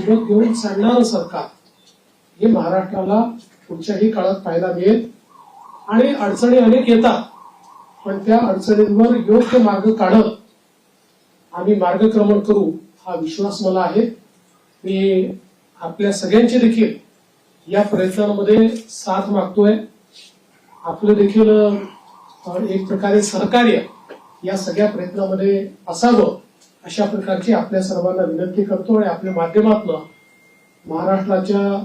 सोबत घेऊन चालणारं सरकार हे महाराष्ट्राला पुढच्याही काळात पाहायला मिळेल. आणि अडचणी अनेक येतात पण त्या अडचणींवर योग्य मार्ग काढत आम्ही मार्गक्रमण करू हा विश्वास मला आहे. मी आपल्या सगळ्यांचे देखील या प्रयत्नांमध्ये साथ मागतोय. आपलं देखील एक प्रकारे सहकार्य या सगळ्या प्रयत्नामध्ये असावं. अशा प्रकारची आपल्या सर्वांना विनंती करतो आणि आपल्या माध्यमातून महाराष्ट्राच्या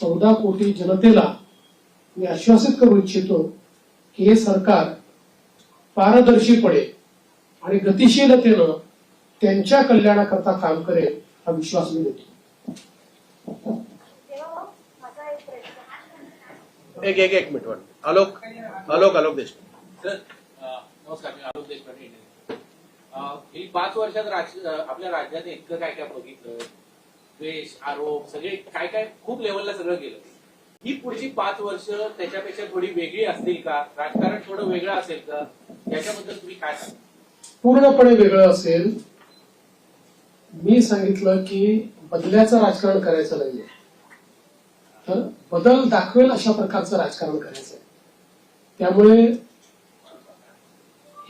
चौदा कोटी जनतेला मी आश्वासित करू इच्छितो की हे सरकार पारदर्शीपणे आणि गतिशीलतेनं त्यांच्या कल्याणाकरता काम करेल हा विश्वास मी देतो. एक एक एक मिनिट आलोक आलोक आलोक अ, नमस्कार मी आलोक देशपांडे ही पाच वर्षात राज- आपल्या राज्यात इतकं काय काय बघितलं द्वेष आरोप सगळे काय काय खूप लेवलला सगळं गेलं. ही पुढची पाच वर्ष त्याच्यापेक्षा थोडी वेगळी असतील का? राजकारण थोडं वेगळं असेल का? याच्याबद्दल तुम्ही काय पूर्णपणे वेगळं असेल. मी सांगितलं की बदल्याचं राजकारण करायचं नाहीये. तर बदल दाखवेल अशा प्रकारचं राजकारण करायचं आहे त्यामुळे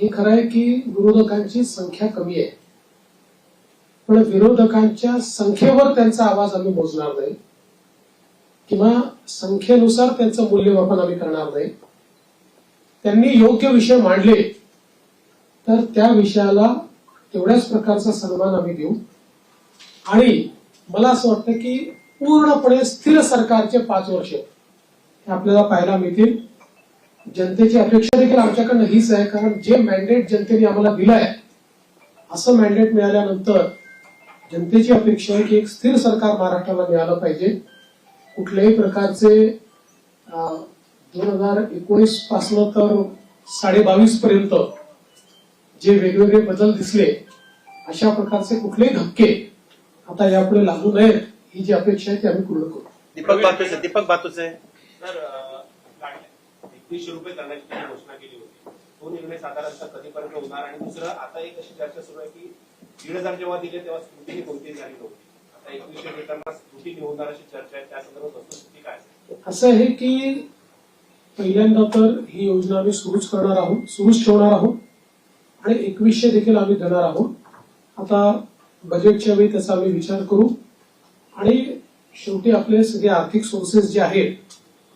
हे खरं आहे की विरोधकांची संख्या कमी आहे. पण विरोधकांच्या संख्येवर त्यांचा आवाज आम्ही मोजणार नाही. किंवा संख्येनुसार त्यांचं मूल्यमापन आम्ही करणार नाही. त्यांनी योग्य विषय मांडले तर त्या विषयाला तेवढ्याच प्रकारचा सन्मान आम्ही देऊ. आणि मला असं वाटतं की पूर्णपणे स्थिर सरकारचे पाच वर्ष हे आपल्याला पाहायला मिळतील. जनतेची अपेक्षा देखील आमच्याकडनं हीच आहे कारण जे मॅन्डेट जनतेने आम्हाला दिलं आहे असं मॅन्डेट मिळाल्यानंतर जनतेची अपेक्षा आहे की एक स्थिर सरकार महाराष्ट्राला मिळालं पाहिजे. कुठल्याही प्रकारचे दोन हजार एकोणीस पासनं तर साडे बावीस पर्यंत जे वेगवेगळे बदल दिसले अशा प्रकारचे कुठलेही धक्के आता यापुढे लागू नयेत ही जी अपेक्षा आहे ती आम्ही पूर्ण करू. दीपक दीपक बातूस. तीसशे रुपये करण्याची त्यांनी घोषणा केली होती. तो निर्णय साधारणतः कधीपर्यंत होणार आणि दुसरं आता एक अशी चर्चा सुरू आहे की दीड हजार जेव्हा दिले तेव्हा स्मृती कोणती झाली नव्हती. आता एकवीसशे देताना स्मृती होणार अशी चर्चा आहे. त्या संदर्भात वस्तुस्थिती काय असं आहे की पहिल्यांदा तर ही योजना आम्ही सुरूच करणार आहोत सुरूच ठेवणार आहोत आणि एकवीसशे देखील आम्ही देणार आहोत. आता बजेटच्या वेळी त्याचा आम्ही विचार करू आणि शेवटी आपले सगळे आर्थिक सोर्सेस जे आहेत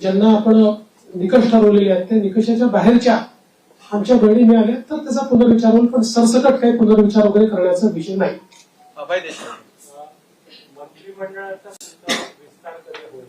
ज्यांना आपण निकष ठरवलेले आहेत त्या निकषाच्या बाहेरच्या आमच्या बहिणी मिळाल्या तर त्याचा पुनर्विचार होईल. पण सरसकट काही पुनर्विचार वगैरे करण्याचा विषय नाही. मंत्रिमंडळाचा विस्तार कधी होईल?